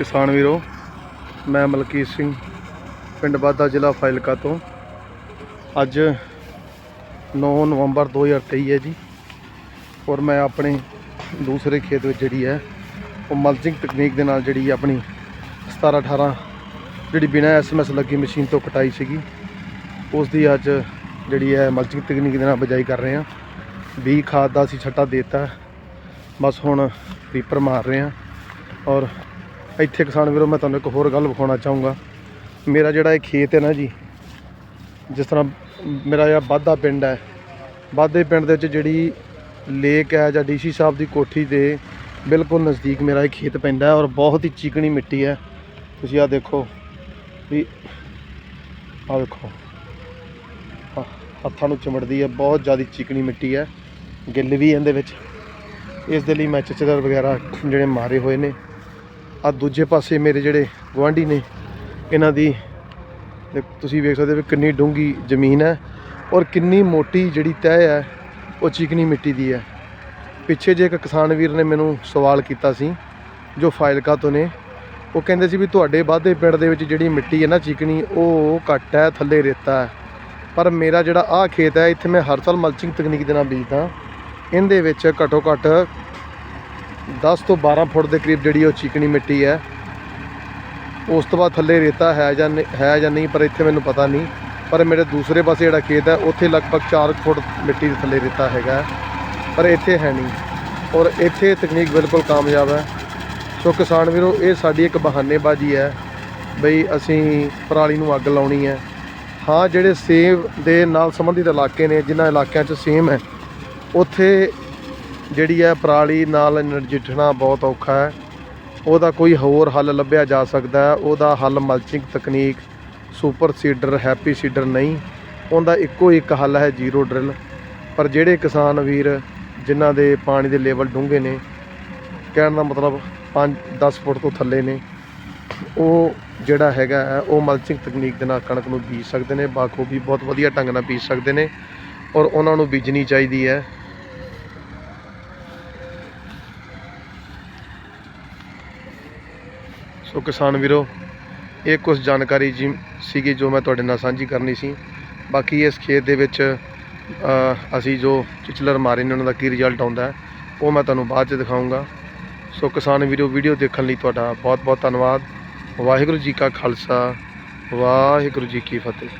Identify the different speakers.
Speaker 1: ਕਿਸਾਨ ਵੀਰੋ, ਮੈਂ ਮਲਕੀਤ ਸਿੰਘ, ਪਿੰਡ ਬਾਦਾ ਜ਼ਿਲ੍ਹਾ ਫਾਜ਼ਿਲਕਾ ਤੋਂ। ਅੱਜ 9 ਨਵੰਬਰ 2023 ਹੈ ਜੀ, ਔਰ ਮੈਂ ਆਪਣੇ ਦੂਸਰੇ ਖੇਤ ਵਿੱਚ ਜਿਹੜੀ ਹੈ, ਉਹ ਮਲਚਿੰਗ ਤਕਨੀਕ ਦੇ ਨਾਲ ਜਿਹੜੀ ਆਪਣੀ 17 18 ਜਿਹੜੀ ਬਿਨਾਂ ਐਸਐਮਐਸ ਲੱਗੀ ਮਸ਼ੀਨ ਤੋਂ ਕਟਾਈ ਸੀਗੀ ਉਸ ਦੀ ਅੱਜ ਜਿਹੜੀ ਹੈ ਮਲਚਿੰਗ ਤਕਨੀਕ ਦੇ ਨਾਲ ਬਜਾਈ ਕਰ ਰਹੇ ਹਾਂ। ਬੀ ਖਾਦ ਦਾ ਅਸੀਂ ਛੱਟਾ ਦੇਤਾ, ਬਸ ਹੁਣ ਰੀਪਰ ਮਾਰ ਰਹੇ ਹਾਂ, ਔਰ ਇੱਥੇ ਕਿਸਾਨ ਵੀਰੋ, ਮੈਂ ਤੁਹਾਨੂੰ ਇੱਕ ਹੋਰ ਗੱਲ ਵਿਖਾਉਣਾ ਚਾਹੂੰਗਾ। ਮੇਰਾ ਜਿਹੜਾ ਇਹ ਖੇਤ ਹੈ ਨਾ ਜੀ, ਜਿਸ ਤਰ੍ਹਾਂ ਮੇਰਾ ਜਿਹੜਾ ਬਾਦਾ ਪਿੰਡ ਹੈ ਬਾਦੇ ਪਿੰਡ ਦੇ ਵਿੱਚ ਜਿਹੜੀ ਲੇਕ ਹੈ ਜਾਂ ਡੀਸੀ ਸਾਹਿਬ ਦੀ ਕੋਠੀ ਦੇ ਬਿਲਕੁਲ ਨਜ਼ਦੀਕ ਮੇਰਾ ਇਹ ਖੇਤ ਪੈਂਦਾ ਔਰ ਬਹੁਤ ਹੀ ਚੀਕਣੀ ਮਿੱਟੀ ਹੈ। ਤੁਸੀਂ ਆਹ ਦੇਖੋ ਵੀ, ਆਹ ਦੇਖੋ। ਹੱਥਾਂ ਨੂੰ ਚਮੜਦੀ ਹੈ, ਬਹੁਤ ਜ਼ਿਆਦਾ ਚੀਕਣੀ ਮਿੱਟੀ ਹੈ। ਗਿੱਲ ਵੀ ਇਹਦੇ ਵਿੱਚ। ਇਸ ਦੇ ਲਈ ਮੈਂ ਚਚਦਰ ਵਗੈਰਾ ਜਿਹੜੇ ਮਾਰੇ ਹੋਏ ਨੇ ਆ ਦੂਜੇ ਪਾਸੇ ਮੇਰੇ ਜਿਹੜੇ ਗੁਆਂਢੀ ਨੇ, ਇਹਨਾਂ ਦੀ ਤੁਸੀਂ ਵੇਖ ਸਕਦੇ ਹੋ ਵੀ ਕਿੰਨੀ ਡੂੰਗੀ ਜ਼ਮੀਨ ਹੈ ਔਰ ਕਿੰਨੀ ਮੋਟੀ ਜਿਹੜੀ ਤਹਿ ਹੈ, ਉਹ ਚੀਕਨੀ ਮਿੱਟੀ ਦੀ ਹੈ। ਪਿੱਛੇ ਜੇ ਇੱਕ ਕਿਸਾਨ ਵੀਰ ਨੇ ਮੈਨੂੰ ਸਵਾਲ ਕੀਤਾ ਸੀ, ਜੋ ਫਾਇਲਕਾ ਤੋਂ ਨੇ, ਉਹ ਕਹਿੰਦੇ ਸੀ ਵੀ ਤੁਹਾਡੇ ਬਾਦੇ ਪਿੰਡ ਦੇ ਵਿੱਚ ਜਿਹੜੀ ਮਿੱਟੀ ਹੈ ਨਾ ਚੀਕਣੀ, ਉਹ ਘੱਟ ਹੈ, ਥੱਲੇ ਰੇਤਾ ਹੈ। ਪਰ ਮੇਰਾ ਜਿਹੜਾ ਆਹ ਖੇਤ ਹੈ, ਇੱਥੇ ਮੈਂ ਹਰ ਸਾਲ ਮਲਚਿੰਗ ਤਕਨੀਕ ਦੇ ਨਾਲ ਬੀਜਦਾ। ਇਹਦੇ ਵਿੱਚ ਘੱਟੋ ਘੱਟ 10 ਤੋਂ 12 ਫੁੱਟ ਦੇ ਕਰੀਬ ਜਿਹੜੀ ਉਹ ਚੀਕਣੀ ਮਿੱਟੀ ਹੈ ਉਸ ਤੋਂ ਬਾਅਦ ਥੱਲੇ ਰੇਤਾ ਹੈ ਜਾਂ ਨਹੀਂ- ਹੈ ਜਾਂ ਨਹੀਂ ਪਰ ਇੱਥੇ ਮੈਨੂੰ ਪਤਾ ਨਹੀਂ। ਪਰ ਮੇਰੇ ਦੂਸਰੇ ਪਾਸੇ ਜਿਹੜਾ ਖੇਤ ਹੈ ਉੱਥੇ ਲਗਭਗ 4 ਫੁੱਟ ਮਿੱਟੀ ਦੇ ਥੱਲੇ ਰੇਤਾ ਹੈਗਾ ਹੈ, ਪਰ ਇੱਥੇ ਹੈ ਨਹੀਂ। ਔਰ ਇੱਥੇ ਤਕਨੀਕ ਬਿਲਕੁਲ ਕਾਮਯਾਬ ਹੈ। ਸੋ ਕਿਸਾਨ ਵੀਰੋ ਇਹ ਸਾਡੀ ਇੱਕ ਬਹਾਨੇਬਾਜ਼ੀ ਹੈ ਬਈ ਅਸੀਂ ਪਰਾਲੀ ਨੂੰ ਅੱਗ ਲਾਉਣੀ ਹੈ। ਹਾਂ ਜਿਹੜੇ ਸੇਬ ਦੇ ਨਾਲ ਸੰਬੰਧਿਤ ਇਲਾਕੇ ਨੇ ਜਿਨ੍ਹਾਂ ਇਲਾਕਿਆਂ 'ਚ ਸੇਮ ਹੈ ਉੱਥੇ ਜਿਹੜੀ ਹੈ ਪਰਾਲੀ ਨਾਲ ਨਜਿੱਠਣਾ ਬਹੁਤ ਔਖਾ ਹੈ। ਉਹਦਾ ਕੋਈ ਹੋਰ ਹੱਲ ਲੱਭਿਆ ਜਾ ਸਕਦਾ ਹੈ। ਉਹਦਾ ਹੱਲ ਮਲਚਿੰਗ ਤਕਨੀਕ ਸੁਪਰ ਸੀਡਰ ਹੈਪੀ ਸੀਡਰ ਨਹੀਂ। ਉਹਦਾ ਇੱਕੋ ਇੱਕ ਹੱਲ ਹੈ ਜ਼ੀਰੋ ਡਰਿਲ। ਪਰ ਜਿਹੜੇ ਕਿਸਾਨ ਵੀਰ ਜਿਨ੍ਹਾਂ ਦੇ ਪਾਣੀ ਦੇ ਲੈਵਲ ਡੂੰਘੇ ਨੇ ਕਹਿਣ ਦਾ ਮਤਲਬ 5 10 ਫੁੱਟ ਤੋਂ ਥੱਲੇ ਨੇ ਉਹ ਜਿਹੜਾ ਹੈਗਾ ਹੈ, ਉਹ ਮਲਚਿੰਗ ਤਕਨੀਕ ਦੇ ਨਾਲ ਕਣਕ ਨੂੰ ਬੀਜ ਸਕਦੇ ਨੇ। ਬਾਖੂਬੀ ਬਹੁਤ ਵਧੀਆ ਢੰਗ ਨਾਲ ਬੀਜ ਸਕਦੇ ਨੇ। ਔਰ ਉਹਨਾਂ ਨੂੰ ਬੀਜਣੀ ਚਾਹੀਦੀ ਹੈ। ਸੋ ਕਿਸਾਨ ਵੀਰੋ, ਇਹ ਕੁਝ ਜਾਣਕਾਰੀ ਜੀ ਸੀਗੀ ਜੋ ਮੈਂ ਤੁਹਾਡੇ ਨਾਲ ਸਾਂਝੀ ਕਰਨੀ ਸੀ। ਬਾਕੀ ਇਸ ਖੇਤ ਦੇ ਵਿੱਚ ਅਸੀਂ ਜੋ ਚਿਚਲਰ ਮਾਰੇ ਨੇ, ਉਹਨਾਂ ਦਾ ਕੀ ਰਿਜ਼ਲਟ ਆਉਂਦਾ ਹੈ, ਉਹ ਮੈਂ ਤੁਹਾਨੂੰ ਬਾਅਦ ਚ ਦਿਖਾਊਂਗਾ। ਸੋ ਕਿਸਾਨ ਵੀਰੋ, ਵੀਡੀਓ ਦੇਖਣ ਲਈ ਤੁਹਾਡਾ ਬਹੁਤ ਬਹੁਤ ਧੰਨਵਾਦ। ਵਾਹਿਗੁਰੂ ਜੀ ਕਾ ਖਾਲਸਾ, ਵਾਹਿਗੁਰੂ ਜੀ ਕੀ ਫਤਿਹ।